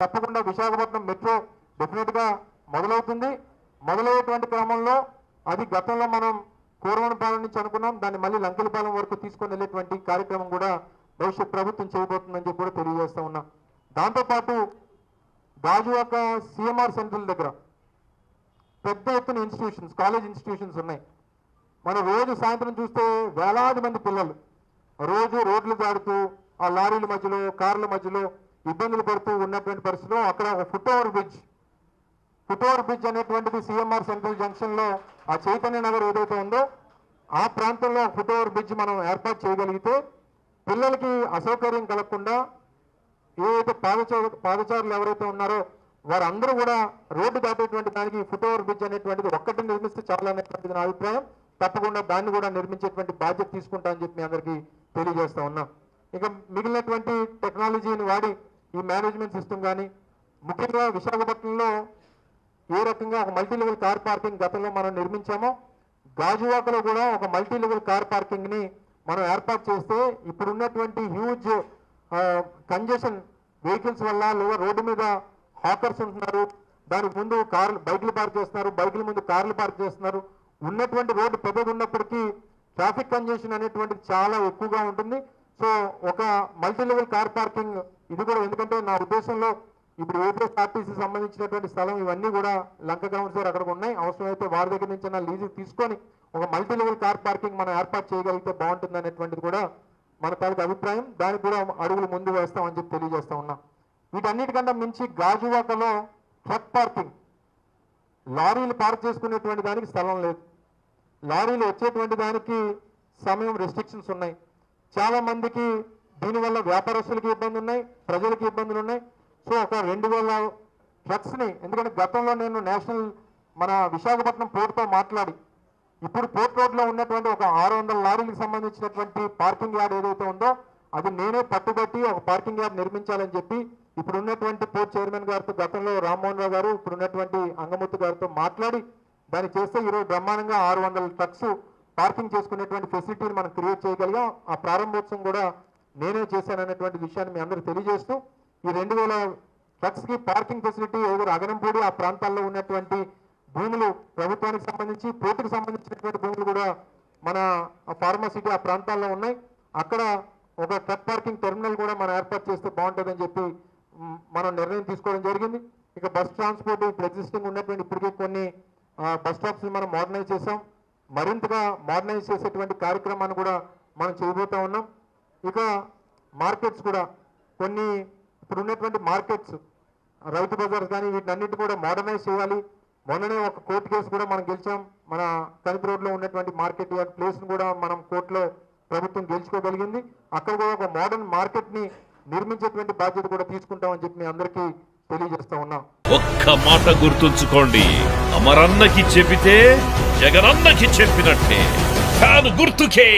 తప్పకుండా విశాఖపట్నం మెట్రో డెఫినెట్గా మొదలవుతుంది. మొదలయ్యేటువంటి క్రమంలో అది గతంలో మనం కూరవనపాలెం నుంచి అనుకున్నాం. దాన్ని మళ్ళీ లంకెలపాలెం వరకు తీసుకొని వెళ్ళేటువంటి కార్యక్రమం కూడా భవిష్యత్ ప్రభుత్వం చేయబోతుందని చెప్పి కూడా తెలియజేస్తా ఉన్నాం. దాంతోపాటు గాజువాక సిఎంఆర్ సెంట్రల్ దగ్గర పెద్ద ఎత్తున ఇన్స్టిట్యూషన్స్ కాలేజ్ ఇన్స్టిట్యూషన్స్ ఉన్నాయి. మనం రోజు సాయంత్రం చూస్తే వేలాది మంది పిల్లలు రోజు రోడ్లు దాడుతూ ఆ లారీల మధ్యలో కార్ల మధ్యలో ఇబ్బందులు పడుతూ ఉన్నటువంటి పరిస్థితిలో అక్కడ ఒక foot over bridge foot over bridge అనేటువంటిది సిఎంఆర్ సెంట్రల్ జంక్షన్లో ఆ చైతన్య నగర్ ఏదైతే ఉందో ఆ ప్రాంతంలో ఫుట్ ఓవర్ బ్రిడ్జ్ మనం ఏర్పాటు చేయగలిగితే పిల్లలకి అసౌకర్యం కలగకుండా ఏదైతే పాదచారు పాదచారులు ఎవరైతే ఉన్నారో వారందరూ కూడా రోడ్డు దాటేటువంటి దానికి ఫుట్ ఓవర్ బ్రిడ్జ్ అనేటువంటిది ఒక్కటి నిర్మిస్తే చాలా అనేటువంటిది నా అభిప్రాయం. తప్పకుండా దాన్ని కూడా నిర్మించేటువంటి బాధ్యత తీసుకుంటా అని చెప్పి మీ అందరికీ తెలియజేస్తా ఉన్నాం. ఇక మిగిలినటువంటి టెక్నాలజీని వాడి ఈ మేనేజ్మెంట్ సిస్టమ్ కానీ ముఖ్యంగా విశాఖపట్నంలో ఏ రకంగా ఒక మల్టీ లెవెల్ కార్ పార్కింగ్ గతంలో మనం నిర్మించామో గాజువాకలో కూడా ఒక మల్టీ లెవెల్ కార్ పార్కింగ్ని మనం ఏర్పాటు చేస్తే ఇప్పుడున్నటువంటి హ్యూజ్ కంజెషన్ వెహికల్స్ వల్ల లేదా రోడ్డు మీద హాకర్స్ ఉంటున్నారు. దానికి ముందు కార్లు బైకులు పార్క్ చేస్తున్నారు. బైకుల ముందు కార్లు పార్క్ చేస్తున్నారు. ఉన్నటువంటి రోడ్డు పెద్దది ఉన్నప్పటికీ ట్రాఫిక్ కంజెషన్ అనేటువంటిది చాలా ఎక్కువగా ఉంటుంది. సో ఒక మల్టీ లెవెల్ కార్ పార్కింగ్ ఇది కూడా ఎందుకంటే నా ఉద్దేశంలో ఇప్పుడు ఏపీఎస్ ఏపీఎస్ఆర్టీసీ సంబంధించినటువంటి స్థలం ఇవన్నీ కూడా లంక గ్రౌండ్స్ దగ్గర అక్కడ ఉన్నాయి. అవసరమైతే వారి దగ్గర నుంచి లీజు తీసుకొని ఒక మల్టీ లెవెల్ కార్ పార్కింగ్ మనం ఏర్పాటు చేయగలిగితే బాగుంటుంది అనేటువంటిది కూడా మన తాలూకు అభిప్రాయం. దానికి కూడా అడుగులు ముందు వేస్తామని చెప్పి తెలియజేస్తా ఉన్నాం. వీటన్నిటికన్నా మించి గాజువాకలో ట్రక్ పార్కింగ్. లారీలు పార్క్ చేసుకునేటువంటి దానికి స్థలం లేదు. లారీలు వచ్చేటువంటి దానికి సమయం రెస్ట్రిక్షన్స్ ఉన్నాయి. చాలా మందికి దీనివల్ల వ్యాపారస్తులకి ఇబ్బందులు ఉన్నాయి ప్రజలకి ఇబ్బందులు ఉన్నాయి సో ఒక రెండు వేల ట్రక్స్ని ఎందుకంటే గతంలో నేను నేషనల్ మన విశాఖపట్నం పోర్టుతో మాట్లాడి ఇప్పుడు పోర్ట్ రోడ్లో ఉన్నటువంటి ఒక ఆరు వందల లారీలకు సంబంధించినటువంటి పార్కింగ్ యార్డ్ ఏదైతే ఉందో అది నేనే పట్టుబట్టి ఒక పార్కింగ్ యార్డ్ నిర్మించాలని చెప్పి ఇప్పుడు ఉన్నటువంటి పోర్ట్ చైర్మన్ గారితో గతంలో రామ్మోహన్ రావు గారు ఇప్పుడు ఉన్నటువంటి అంగమూర్తి గారితో మాట్లాడి దాన్ని చేస్తే ఈరోజు బ్రహ్మాండంగా ఆరు వందల ట్రక్స్ పార్కింగ్ చేసుకునేటువంటి ఫెసిలిటీని మనం క్రియేట్ చేయగలిగాం. ఆ ప్రారంభోత్సవం కూడా నేనే చేశాననేటువంటి విషయాన్ని మీ అందరూ తెలియజేస్తూ ఈ రెండు వేల ట్రక్స్కి పార్కింగ్ ఫెసిలిటీ ఎవరు అగనంపూడి ఆ ప్రాంతాల్లో ఉన్నటువంటి భూములు ప్రభుత్వానికి సంబంధించి పోర్టుకు సంబంధించినటువంటి భూములు కూడా మన ఫార్మసిటీ ఆ ప్రాంతాల్లో ఉన్నాయి. అక్కడ ఒక ట్రక్ పార్కింగ్ టెర్మినల్ కూడా మనం ఏర్పాటు చేస్తే బాగుంటుందని చెప్పి మనం నిర్ణయం తీసుకోవడం జరిగింది. ఇక బస్ ట్రాన్స్పోర్ట్ ఇప్పుడు ఎగ్జిస్టింగ్ ఉన్నటువంటి ఇప్పటికే కొన్ని బస్ స్టాప్స్ మనం మోడర్నైజ్ చేసాం మరింతగా మోడర్నైజ్ చేసేటువంటి కార్యక్రమాన్ని కూడా మనం చేయబోతా ఉన్నాం. ఇక మార్కెట్స్ కూడా కొన్ని ఇప్పుడు ఉన్నటువంటి మార్కెట్స్ రైతు బజార్స్ కానీ వీటినన్నిటి కూడా మోడర్నైజ్ చేయాలి. మొన్ననే ఒక కోర్టు కేసు కూడా మనం గెలిచాం. మన కనిపి రోడ్లో ఉన్నటువంటి మార్కెట్ యార్డ్ ప్లేస్ కూడా మనం కోర్టులో ప్రభుత్వం గెలుచుకోగలిగింది. అక్కడ కూడా ఒక మోడర్న్ మార్కెట్ని నిర్మించేటువంటి బాధ్యత కూడా తీసుకుంటామని చెప్పి మీ అందరికీ తెలియజేస్తా ఉన్నాం. ఒక్క మాట గుర్తుంచుకోండి. అమరన్నకి చెబితే జగనన్నకి చెప్పినట్టే. ఫ్యాన్ గుర్తుకే.